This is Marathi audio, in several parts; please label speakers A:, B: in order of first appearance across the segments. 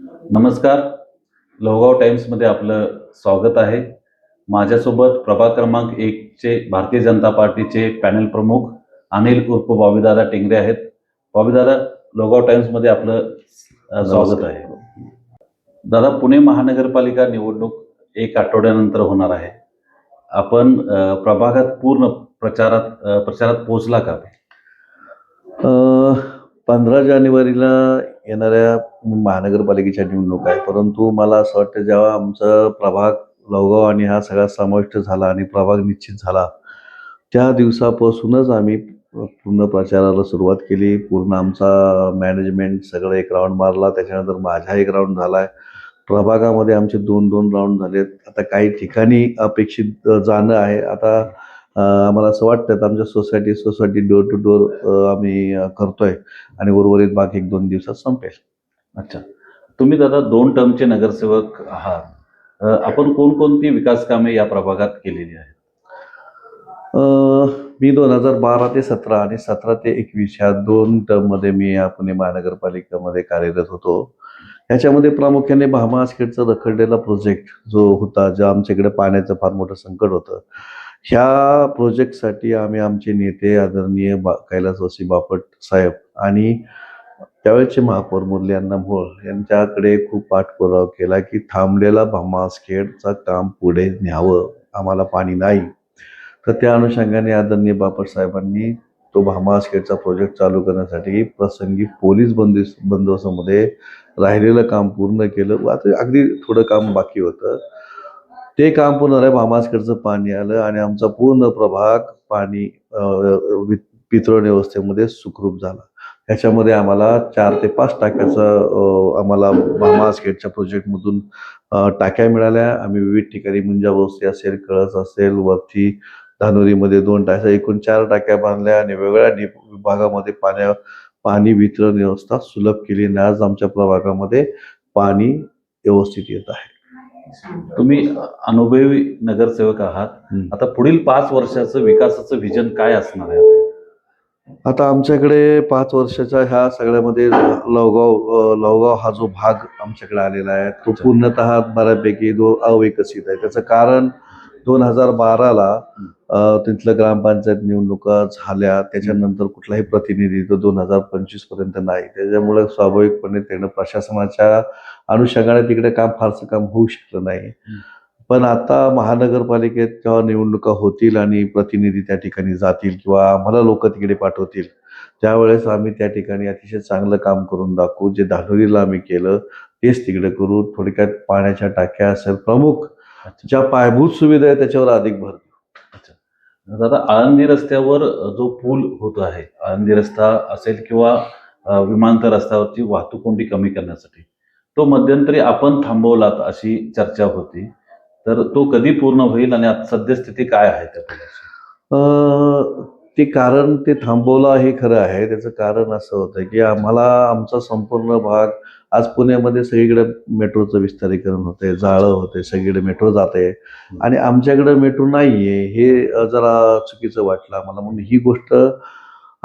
A: नमस्कार. लोहगाव टाइम्समध्ये आपलं स्वागत आहे. माझ्यासोबत प्रभाग क्रमांक एकचे भारतीय जनता पार्टीचे पॅनल प्रमुख अनिल उर्फ बॉबीदादा टेंगरे आहेत. बॉबीदादा लोहगाव टाइम्समध्ये आपलं स्वागत आहे. दादा पुणे महानगरपालिका निवडणूक एक आठवड्यानंतर होणार आहे. आपण प्रभागात पूर्ण प्रचारात प्रचारात पोहोचला का?
B: पंधरा जानेवारीला येणाऱ्या महानगरपालिकेच्या निवडणूक आहे परंतु मला असं वाटतं जेव्हा आमचा प्रभाग लवगाव आणि हा सगळा समाविष्ट झाला आणि प्रभाग निश्चित झाला त्या दिवसापासूनच आम्ही पूर्ण प्रचाराला सुरुवात केली. पूर्ण आमचा मॅनेजमेंट सगळं एक राऊंड मारला. त्याच्यानंतर माझा एक राऊंड झाला आहे प्रभागामध्ये आमचे दोन दोन राऊंड झालेत. आता काही ठिकाणी अपेक्षित जाणं आहे. आता आम्हाला असं वाटतं आमच्या society society door to door आम्ही करतोय. आणि उर्वरित बाकी एक दोन दिवसात संपेल.
A: अच्छा. तुम्ही दादा दोन टर्मचे नगरसेवक आहात. आपण कोणकोणती विकास कामे या प्रभागात केलेली आहेत?
B: मी दोन हजार बारा ते सतरा आणि सतरा ते एकवीस ह्या दोन टर्ममध्ये मी या पुणे महानगरपालिकेमध्ये कार्यरत होतो. ह्याच्यामध्ये प्रामुख्याने भामा आसखेडचा रखडलेला प्रोजेक्ट जो होता जो आमच्याकडे पाण्याचं फार मोठं संकट होतं. ह्या प्रोजेक्टसाठी आम्ही आमचे नेते आदरणीय बा कैलासवासी बापट साहेब आणि त्यावेळेचे महापौर मुरली मोहोळ यांच्याकडे खूप पाठपुरावा केला की थांबलेला भामासखेडचं काम पुढे न्यावं आम्हाला पाणी नाही. तर त्या अनुषंगाने आदरणीय बापट साहेबांनी तो भामासखेडचा प्रोजेक्ट चालू करण्यासाठी प्रसंगी पोलीस बंदिस्त बंदोबस्तामध्ये राहिलेलं काम पूर्ण केलं. व आता अगदी थोडं काम बाकी होतं. ते काम पूर्ण झालं भामासकडचं पाणी आलं आणि आमचा पूर्ण प्रभाग पाणी वितरण व्यवस्थेमध्ये सुखरूप झाला. ह्याच्यामध्ये आम्हाला चार ते पाच टाक्याचं आम्हाला भामासखेडच्या प्रोजेक्टमधून टाक्या मिळाल्या. आम्ही विविध ठिकाणी मुंजावस्ती असेल कळस असेल वरती धानोरीमध्ये दोन टाक्या एकूण चार टाक्या बांधल्या आणि वेगवेगळ्या विभागामध्ये पाण्या पाणी वितरण व्यवस्था सुलभ केली आणि आज आमच्या प्रभागामध्ये पाणी व्यवस्थित येत आहे.
A: तुम्ही अनुभवी नगरसेवक आहात. आता पुढील पाच वर्षाचं विकासाचं विजन काय असणार आहे?
B: आता आमच्याकडे पाच वर्षाच्या ह्या सगळ्यामध्ये लवगाव लवगाव हा जो भाग आमच्याकडे आलेला आहे तो. पूर्णतः बऱ्यापैकी जो अविकसित आहे. त्याचं कारण दोन हजार बाराला तिथलं ग्रामपंचायत निवडणुका झाल्या. त्याच्यानंतर कुठलाही प्रतिनिधित्व दोन हजार पंचवीसपर्यंत नाही. त्याच्यामुळे स्वाभाविकपणे त्यानं प्रशासनाच्या अनुषंगाने तिकडे काम फारसं काम होऊ शकलं नाही. पण आता महानगरपालिकेत जेव्हा निवडणुका होतील आणि प्रतिनिधी त्या ठिकाणी जातील किंवा आम्हाला लोक तिकडे पाठवतील त्यावेळेस आम्ही त्या ठिकाणी अतिशय चांगलं काम करून दाखवू. जे धानोरीला आम्ही केलं तेच तिकडे करू. थोडक्यात पाण्याच्या टाक्या असेल प्रमुख ज्या पायाभूत सुविधा आहे त्याच्यावर अधिक भर देऊ.
A: दादा आळंदी रस्त्यावर जो पूल होतो आहे आळंदी रस्ता असेल किंवा विमानतळ रस्त्यावरची वाहतूक कोंडी कमी करण्यासाठी तो मध्यंतरी आपण थांबवलात अशी चर्चा होती. तर तो कधी पूर्ण होईल आणि सद्यस्थिती काय आहे त्या पुलाची
B: ते कारण ते थांबवलं हे खरं आहे. त्याचं कारण असं होतं की आम्हाला आमचा संपूर्ण भाग आज पुण्यामध्ये सगळीकडे मेट्रोचं विस्तारीकरण होतंय जाळं होते सगळीकडे मेट्रो जाते. आणि आमच्याकडे मेट्रो नाहीये. हे अं, जरा चुकीचं वाटलं आम्हाला. म्हणून ही गोष्ट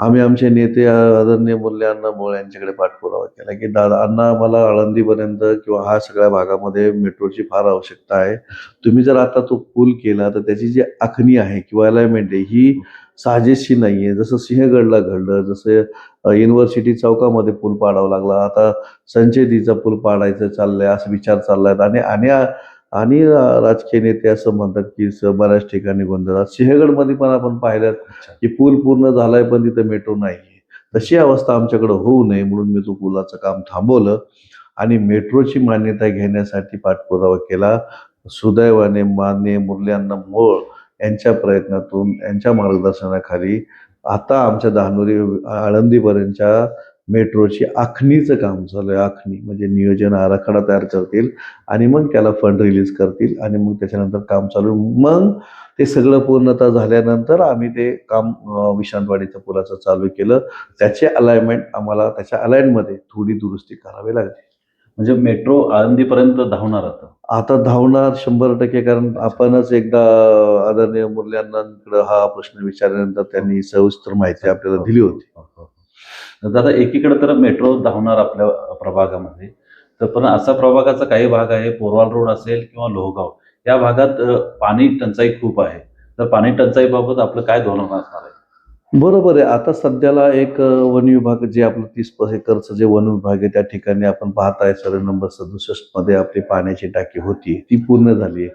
B: आम्ही आमचे नेते आदरणीय मूल्य अण्णा मोळ यांच्याकडे पाठपुरावा केला की दादा अण्णा आम्हाला आळंदीपर्यंत किंवा हा सगळ्या भागामध्ये मेट्रोची फार आवश्यकता आहे. तुम्ही जर आता तो पूल केला तर त्याची जी आखणी आहे किंवा अलाइनमेंट आहे ही साजेशी नाही आहे जसं सिंहगडला घडलं जसं युनिव्हर्सिटी चौकामध्ये पूल पाडावा लागला. आता संचेतीचा पूल पाडायचं चाललंय असं विचार चाललाय. आणि आणि आणि राजकीय नेते असं म्हणतात की बऱ्याच ठिकाणी गोंधळात सिंहगडमध्ये पण आपण पाहिलं की पूल पूर्ण झालाय पण तिथं मेट्रो नाही तशी अवस्था आमच्याकडे होऊ नये म्हणून मी तो पुलाचं काम थांबवलं आणि मेट्रोची मान्यता घेण्यासाठी पाठपुरावा केला. सुदैवाने मान्य मुरल्यांना मोळ यांच्या प्रयत्नातून यांच्या मार्गदर्शनाखाली आता आमच्या धानोरी आळंदीपर्यंतच्या मेट्रोची आखणीचं काम चालू आहे आखणी. म्हणजे नियोजन आराखडा तयार करतील आणि मग त्याला फंड रिलीज करतील आणि मग त्याच्यानंतर काम चालू मग ते सगळं पूर्णतः झाल्यानंतर आम्ही ते काम अं, विश्रांतवाडीच्या पुलाचं चालू केलं. त्याचे अलाइनमेंट आम्हाला त्याच्या अलाइनमध्ये थोडी दुरुस्ती करावी लागली.
A: म्हणजे मेट्रो आळंदीपर्यंत धावणार आता?
B: आता धावणार शंभर टक्के कारण आपणच एकदा आदरणीय मुरल्यांकडे हा प्रश्न विचारल्यानंतर त्यांनी सविस्तर माहिती आपल्याला दिली होती.
A: दादा एकीकडे तर मेट्रो धावणार आपल्या प्रभागामध्ये तर पण असा प्रभागाचा काही भाग आहे पोरवाल रोड असेल किंवा लोहगाव या भागात पाणी टंचाई खूप आहे. तर पाणी टंचाईबाबत आपलं काय धोरण असणार आहे?
B: बरोबर आहे. आता सध्याला एक वन विभाग जे आपलं तीस एकरचं जे वन विभाग आहे त्या ठिकाणी आपण पाहताय सर्व नंबर सदुसष्टमध्ये आपली पाण्याची टाकी होती ती पूर्ण झाली आहे.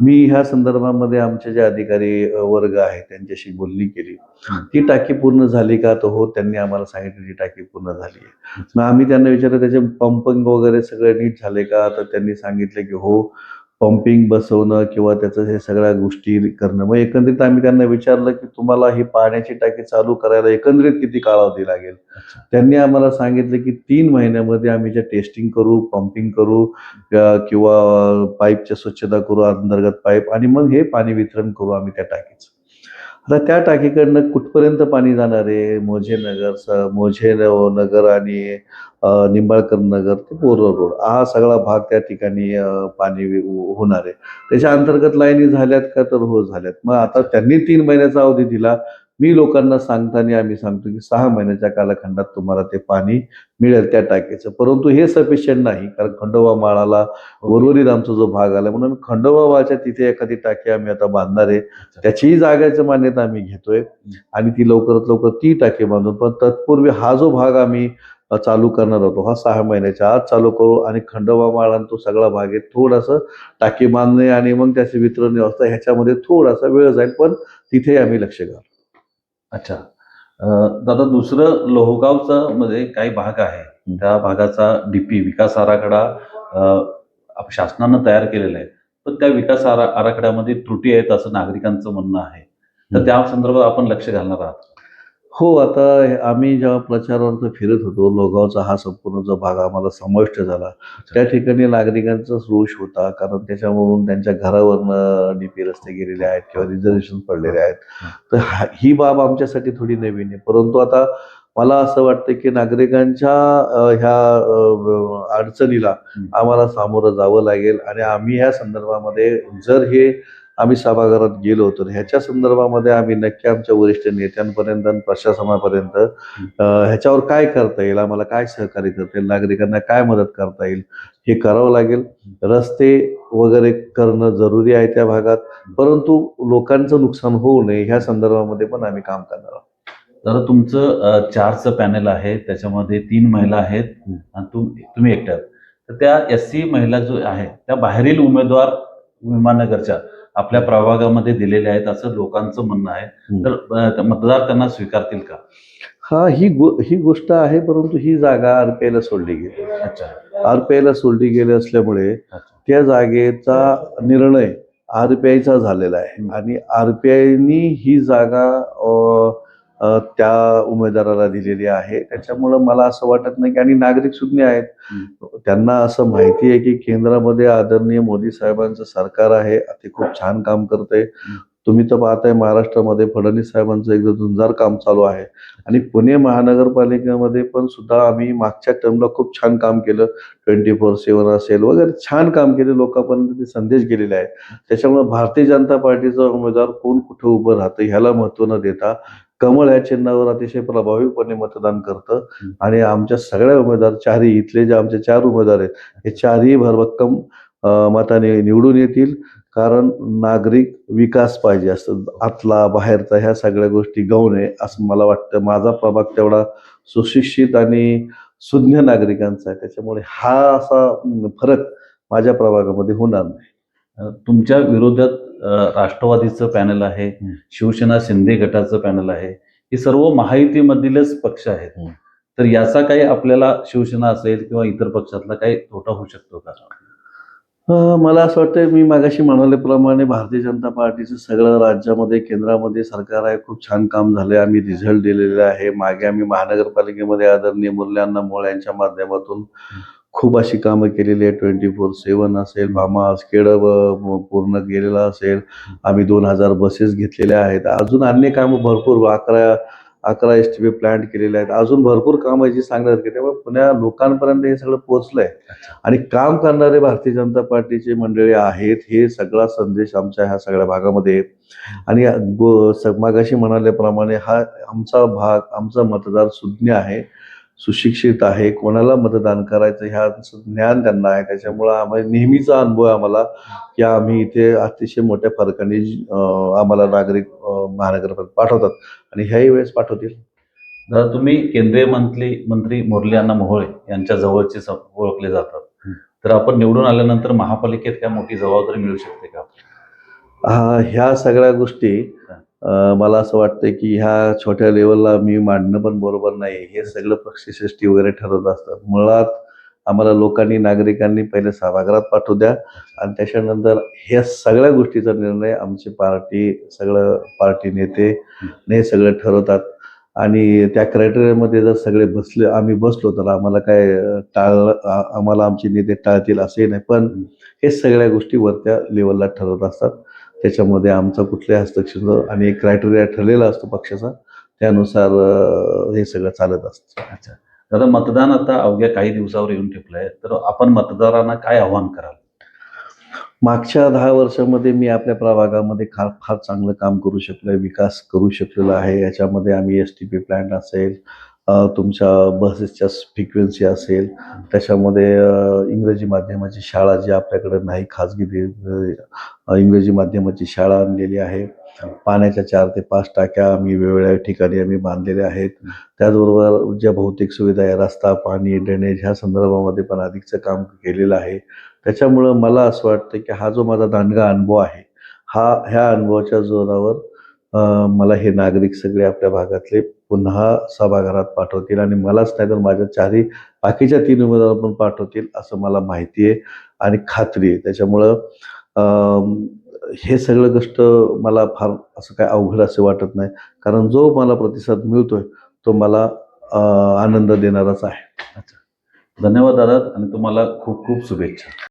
B: मी ह्या संदर्भामध्ये आमचे जे अधिकारी वर्ग आहे त्यांच्याशी बोलणी केली. ती टाकी पूर्ण झाली का तर हो त्यांनी आम्हाला सांगितलं ती टाकी पूर्ण झाली आहे. मग आम्ही त्यांना विचारलं त्याचे पंपिंग वगैरे सगळे नीट झाले का? तर त्यांनी सांगितलं की हो पंपिंग बसवणं किंवा त्याचं हे सगळ्या गोष्टी करणं. मग एकंदरीत आम्ही त्यांना विचारलं की तुम्हाला ही पाण्याची टाकी चालू करायला एकंदरीत किती कालावधी लागेल? त्यांनी आम्हाला सांगितलं की तीन महिन्यामध्ये आम्ही जे टेस्टिंग करू पंपिंग करू किंवा पाईपच्या स्वच्छता करू अंतर्गत पाईप आणि मग हे पाणी वितरण करू आम्ही त्या टाकीचं. आता त्या टाकीकडनं कुठपर्यंत पाणी जाणार आहे? मोझे नगर मोझे नगर आणि निंबाळकर नगर ते पोरं रोड. हा सगळा भाग त्या ठिकाणी पाणी होणार आहे. त्याच्या अंतर्गत लाईनी झाल्यात का? तर हो झाल्यात. मग आता त्यांनी तीन महिन्याचा अवधी दिला. मी लोकांना सांगताना आम्ही सांगतो की सहा महिन्याच्या कालखंडात तुम्हाला ते पाणी मिळेल त्या टाकीचं. परंतु हे सफिशियंट नाही कारण खंडोबा माळाला उर्वरित आमचा जो भाग आला म्हणून खंडोबा माळच्या तिथे एखादी टाकी आम्ही आता बांधणार आहे. त्याचीही जागेचं मान्यता आम्ही घेतोय. आणि ती लवकरात लवकर ती टाकी बांधून पण तत्पूर्वी हा जो भाग आम्ही चालू करणार होतो हा सहा महिन्याच्या आत चालू करू आणि खंडोबा माळा तो सगळा भाग आहे थोडंसं टाकी बांधणे आणि मग त्याची वितरण व्यवस्था ह्याच्यामध्ये थोडासा वेळ जाईल पण तिथे आम्ही लक्ष घालू.
A: अच्छा. दादा दुसरं लोहगावचा मध्ये काही भाग आहे. त्या भागाचा डीपी विकास आराखडा शासनानं तयार केलेला आहे. पण त्या विकास आरा आराखड्यामध्ये त्रुटी आहेत असं नागरिकांचं म्हणणं आहे. तर. त्या संदर्भात आपण लक्ष घालणार आहात.
B: हो आता आम्ही जेव्हा प्रचारार्थ फिरत होतो लोगावचा हा संपूर्ण जो भाग आम्हाला समाविष्ट झाला त्या ठिकाणी नागरिकांचा रोष होता कारण त्याच्यावरून त्यांच्या घरावरनं डीपी रस्ते गेलेले आहेत किंवा रिझर्वेशन पडलेले आहेत. तर हा- बाब आमच्यासाठी थोडी नवीन आहे. परंतु आता मला असं वाटतं की नागरिकांच्या ह्या अडचणीला. आम्हाला सामोरं जावं लागेल आणि आम्ही ह्या संदर्भामध्ये जर हे आम्ही सभागृहात गेलो तर ह्याच्या संदर्भामध्ये आम्ही नक्की आमच्या वरिष्ठ नेत्यांपर्यंत आणि प्रशासनापर्यंत ह्याच्यावर काय करता येईल? आम्हाला काय सहकार्य करता येईल? नागरिकांना काय मदत करता येईल? हे करावं लागेल. रस्ते वगैरे करणं जरुरी आहे त्या भागात. परंतु लोकांचं नुकसान होऊ नये ह्या संदर्भामध्ये पण आम्ही काम करणार आहोत.
A: तर तुमचं चारचं पॅनल आहे. त्याच्यामध्ये तीन महिला आहेत. आणि तुम तुम्ही एकट्यात. तर त्या एस सी महिला जो आहे त्या बाहेरील उमेदवार विमाननगरच्या आपल्या प्रभागामध्ये दिलेल्या आहेत असं लोकांचं म्हणणं आहे. तर मतदार त्यांना स्वीकारतील का?
B: हा ही गो ही गोष्ट आहे परंतु ही जागा आरपीआयला सोडली गेली.
A: अच्छा.
B: आरपीआयला सोडली गेली असल्यामुळे त्या जागेचा निर्णय आरपीआयचा झालेला आहे. आणि आरपीआयनी ही जागा त्या उमेदवाराला दिलेली आहे. त्याच्यामुळं मला असं वाटत नाही की आणि नागरिक सुज्ञ आहेत. त्यांना असं माहिती आहे की केंद्रामध्ये आदरणीय मोदी साहेबांचं सरकार आहे. ते खूप छान काम करते तुम्ही तर पाहताय महाराष्ट्रामध्ये फडणवीस साहेबांचं एकदम झुंजार काम चालू आहे. आणि पुणे महानगरपालिकेमध्ये पण सुद्धा आम्ही मागच्या टर्मला खूप छान काम केलं. ट्वेंटी फोर सेवन असेल वगैरे छान काम केले. लोकांपर्यंत ते संदेश गेलेले आहे त्याच्यामुळे भारतीय जनता पार्टीचा उमेदवार कोण कुठे उभं राहतं ह्याला महत्त्व न देता कमळ या चिन्हावर अतिशय प्रभावीपणे मतदान करतं. आणि आमच्या सगळ्या उमेदवार चारही इथले जे आमचे चार उमेदवार आहेत हे चारही भरभक्कम मताने निवडून येतील. कारण नागरिक विकास पाहिजे असतं. आतला बाहेरचा ह्या सगळ्या गोष्टी गौण आहे असं मला वाटतं. माझा प्रभाग तेवढा सुशिक्षित आणि सुज्ञ नागरिकांचा आहे. त्याच्यामुळे हा असा फरक माझ्या प्रभागामध्ये होणार नाही.
A: तुमच्या विरोधात राष्ट्रवादीचं पॅनल आहे. शिवसेना शिंदे गटाचं पॅनल आहे हे सर्व महायुतीमधीलच पक्ष आहेत. तर याचा काही आपल्याला शिवसेना असेल किंवा इतर पक्षातला काही तोटा होऊ शकतो का?
B: मला असं वाटतं मी मागाशी म्हणाल्याप्रमाणे भारतीय जनता पार्टीचं सगळं राज्यामध्ये केंद्रामध्ये सरकार आहे खूप छान काम झालंय. आम्ही रिझल्ट दिलेले आहे. मागे आम्ही महानगरपालिकेमध्ये आदरणीय मुल्यांना मोळ यांच्या माध्यमातून खूप अशी कामं केलेली आहे ट्वेंटी फोर सेवन असेल भामा खेड पूर्ण केलेला असेल. आम्ही दोन हजार बसेस घेतलेल्या आहेत. अजून अन्य कामं भरपूर अकरा अकरा एस टी पी प्लॅन्ट केलेले आहेत. अजून भरपूर कामं जी सांगण्यात की त्यामुळे पुण्या लोकांपर्यंत हे सगळं पोहोचलंय. आणि काम करणारे भारतीय जनता पार्टीचे मंडळी आहेत. हे सगळा संदेश आमच्या ह्या सगळ्या भागामध्ये आणि गो मागाशी म्हणाल्याप्रमाणे हा आमचा भाग आमचा मतदार सुज्ञ आहे. सुशिक्षित आहे कोणाला मतदान करायचं ह्याचं ज्ञान त्यांना आहे. त्याच्यामुळं आम्हाला नेहमीचा अनुभव आहे आम्हाला की आम्ही इथे अतिशय मोठ्या फरकाने आम्हाला नागरिक महानगरपालिका पाठवतात. आणि ह्याही वेळेस पाठवतील.
A: दादा तुम्ही केंद्रीय मंत्री मंत्री मुरली अण्णा मोहोळे यांच्या जवळचे ओळखले जातात. तर आपण निवडून आल्यानंतर महापालिकेत काय मोठी जबाबदारी मिळू शकते का?
B: हा, ह्या सगळ्या गोष्टी मला असं वाटतं की ह्या छोट्या लेवलला मी मांडणं पण बरोबर नाही. हे सगळं पक्षश्रेष्ठी वगैरे ठरवत असतात. मुळात आम्हाला लोकांनी नागरिकांनी पहिले सभागृहात पाठवू द्या आणि त्याच्यानंतर ह्या सगळ्या गोष्टीचा निर्णय आमची पार्टी सगळं पार्टी नेते हे सगळं ठरवतात. आणि त्या क्रायटेरियामध्ये जर सगळे बसले आम्ही बसलो तर आम्हाला काय टाळ आम्हाला आमचे नेते टाळतील असंही नाही. पण हे सगळ्या गोष्टी वरत्या लेवलला ठरवत असतात. त्याच्यामध्ये आमचा कुठल्याही हस्तक्षेप आणि एक क्रायटेरिया ठरलेला असतो पक्षाचा त्यानुसार हे सगळं चालत असतं.
A: अच्छा. दादा मतदान आता अवघ्या काही दिवसावर येऊन ठेपलंय. तर आपण मतदारांना काय आव्हान कराल?
B: मागच्या दहा वर्षामध्ये मी आपल्या प्रभागामध्ये फार फार चांगलं काम करू शकलोय विकास करू शकलेलो आहे. याच्यामध्ये आम्ही एस टी पी प्लॅन्ट असेल तुमच्या बसेसच्या फ्रिक्वेन्सी असेल त्याच्यामध्ये इंग्रजी माध्यमाची शाळा जी आपल्याकडे नाही खाजगी इंग्रजी माध्यमाची शाळा आणलेली आहे. पाण्याच्या चार ते पाच टाक्या आम्ही वेगवेगळ्या ठिकाणी आम्ही बांधलेल्या आहेत. त्याचबरोबर ज्या भौतिक सुविधा आहे रस्ता पाणी ड्रेनेज ह्या संदर्भामध्ये पण अधिकचं काम केलेलं आहे. त्याच्यामुळं मला असं वाटतं की हा जो माझा दांडगा अनुभव आहे हा ह्या अनुभवाच्या जोरावर मला हे नागरिक सगळे आपल्या भागातले पुन्हा सभागृहात पाठवतील आणि मलाच नाही तर माझ्या चारही बाकीच्या तीन उमेदवार पण पाठवतील असं मला माहिती आहे आणि खात्री आहे. त्याच्यामुळं हे सगळं गोष्ट मला फार असं काय अवघड असे वाटत नाही. कारण जो मला प्रतिसाद मिळतोय तो मला आनंद देणाराच आहे.
A: धन्यवाद दादा आणि तुम्हाला खूप खूप शुभेच्छा.